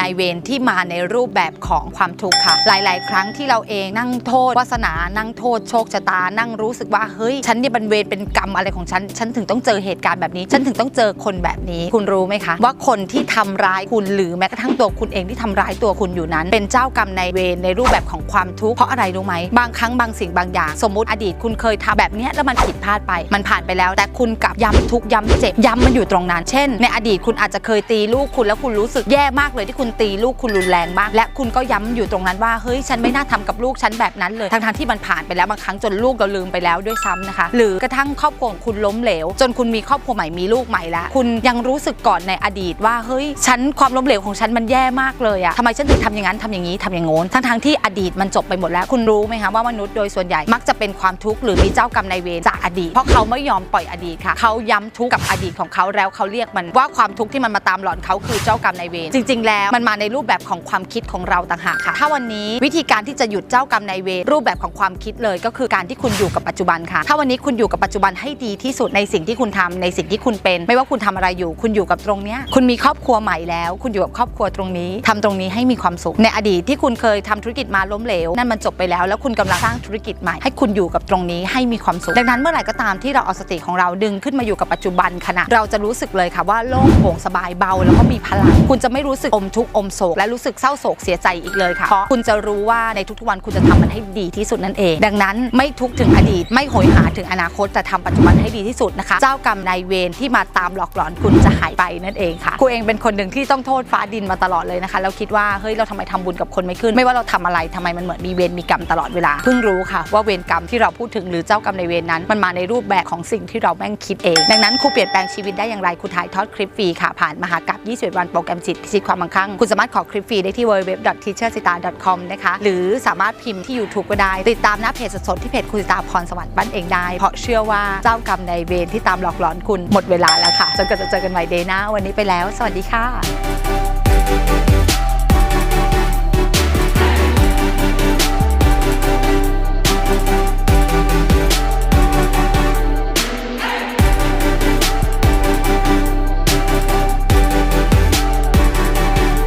นายเวรที่มาในรูปแบบของความทุกข์ค่ะ หลาย ๆ ครั้งที่เราเองนั่งโทษวาสนา นั่งโทษโชคชะตา นั่งรู้สึกว่าเฮ้ย ฉันเนี่ยเป็นเวรเป็นกรรมอะไรของฉัน ฉันถึงต้องเจอเหตุการณ์แบบนี้ ฉันถึงต้องเจอคนแบบนี้ คุณรู้ไหมคะ ว่าคนที่ทำร้ายคุณหรือแม้กระทั่งตัวคุณเองที่ทำร้ายตัวคุณอยู่นั้น เป็นเจ้ากรรมนายเวรในรูปแบบของความทุกข์เพราะอะไรรู้ไหมบางครั้งบางสิ่งบางอย่าง สมมติอดีตคุณเคยทำแบบนี้แล้วมันผิดพลาดไป มันผ่านไปแล้ว แต่คุณกลับย้ำทุกย้ำเจ็บย้ำมันอยู่ตรงนั้น เช่น ในอดีตคุณอาจจะเคยตีลูกคุณแล้วคุณรู้สึกแย่มากเลยที่คุณตีลูกคุณรุนแรงมาก และคุณก็ย้ำอยู่ตรงนั้นว่าเฮ้ยฉันไม่น่าทำกับลูกฉันแบบนั้นเลยทั้งๆที่มันผ่านไปแล้วบางครั้งจนลูกเราลืมไปแล้วด้วยซ้ำนะคะ หรือกระทั่งครอบครัวของคุณล้มเหลว จนคุณมีครอบครัวใหม่มีลูกใหม่แล้วคุณยังรู้สึกก่อนในอดีตว่าเฮ้ยฉันความล้มเหลวของฉันมันแย่มากเลยอะทำไมฉันถึงทำอย่างนั้นทำอย่างนี้ทำอย่างโน้นทั้งๆที่อดีตมันจบไปหมดแล้ว คุณรู้ไหมคะว่ามนุษย์โดยส่วนใหญ่มักจะเป็นความทุกข์หรือมีเจ้ากรรมนายเวรจากอดีต เพราะเขาไม่ยอมปล่อยอดีตค่ะเขาย้ำทุกข์กับอดีตของเขาแล้วเขาเรียกมันว่าความทุกข์ที่มันมาตามหลอนเขาคือเจ้ากรรมนายเวรจริงๆแล้วมันมาในรูปแบบของความคิดของเราต่างหากค่ะ ถ้าวันนี้วิธีการที่จะหยุดเจ้ากรรมนายเวรรูปแบบของความคิดเลย ก็คือการที่คุณอยู่กับปัจจุบันค่ะ ถ้าวันนี้คุณอยู่กับปัจจุบันให้ดีที่สุดในสิ่งที่คุณทำในสิ่งที่คุณเป็น ไม่ว่าคุณทำอะไรอยู่ คุณอยู่กับตรงเนี้ยคุณมีครอบครัวใหม่แล้ว คุณอยู่กับครอบครัวตรงนี้ทำตรงนี้ให้มีความสุขในอดีตที่คุณเคยทำธุรกิจมาล้มเหลวนั่นมันจบไปแล้ว แล้วคุณกำลังสร้างธุรกิจใหม่ให้คุณอยู่กับตรงนี้ให้มีความสุขดังนั้นเมื่อไหร่ก็ตามที่เราเอาสติของเราดึงขึ้นมาอยู่กับปัจจุบันขณะเราจะรู้สึกเลยค่ะว่าโล่งโปร่งสบายเบาแล้วก็มีพลังคุณจะไม่รู้สึกมทุกอมโศกและรู้สึกเศร้าโศกเสียใจอีกเลยค่ะ เพราะคุณจะรู้ว่าในทุกๆวันคุณจะทำมันให้ดีที่สุดนั่นเอง ดังนั้นไม่ทุกถึงอดีต ไม่โหยหาถึงอนาคตแต่ทำปัจจุบันให้ดีที่สุดนะคะ เจ้ากรรมนายเวรที่มาตามหลอกหลอนคุณจะหายไปนั่นเองค่ะกูเองเป็นคนหนึ่งที่ต้องโทษฟ้าดินมาตลอดเลยนะคะแล้วคิดว่าเฮ้ยเราทำไมทำบุญกับคนไม่ขึ้น ไม่ว่าเราทำอะไรทำไมมันเหมือนมีเวรมีกรรมตลอดเวลาเพิ่งรู้ค่ะ ว่าเวรกรรมที่เราพูดถึงหรือเจ้ากรรมนายเวรนั้น มันมาในรูปแบบของสิ่งที่เราแม่งคิดเอง ดังนั้นครูเปลี่ยนแปลงชีวิตได้อย่างไรครูถ่ายทอดคลิปฟรีค่ะผ่านมหากราบ21 วันโปรแกรมจิตพิชิตความมังคั่งคุณสามารถขอคลิปฟรีได้ที่ www.teachersita.com นะคะหรือสามารถพิมพ์ที่ YouTube ก็ได้ ติดตามหน้าเพจสดๆที่เพจคุณสิตาพรสวรรค์บ้านเองได้ เพราะเชื่อว่าเจ้ากรรมนายเวรที่ตามหลอกหลอนคุณหมดเวลาแล้วค่ะจนกว่าจะเจอกันใหม่เดย์หน้าวันนี้ไปแล้ว สวัสดีค่ะ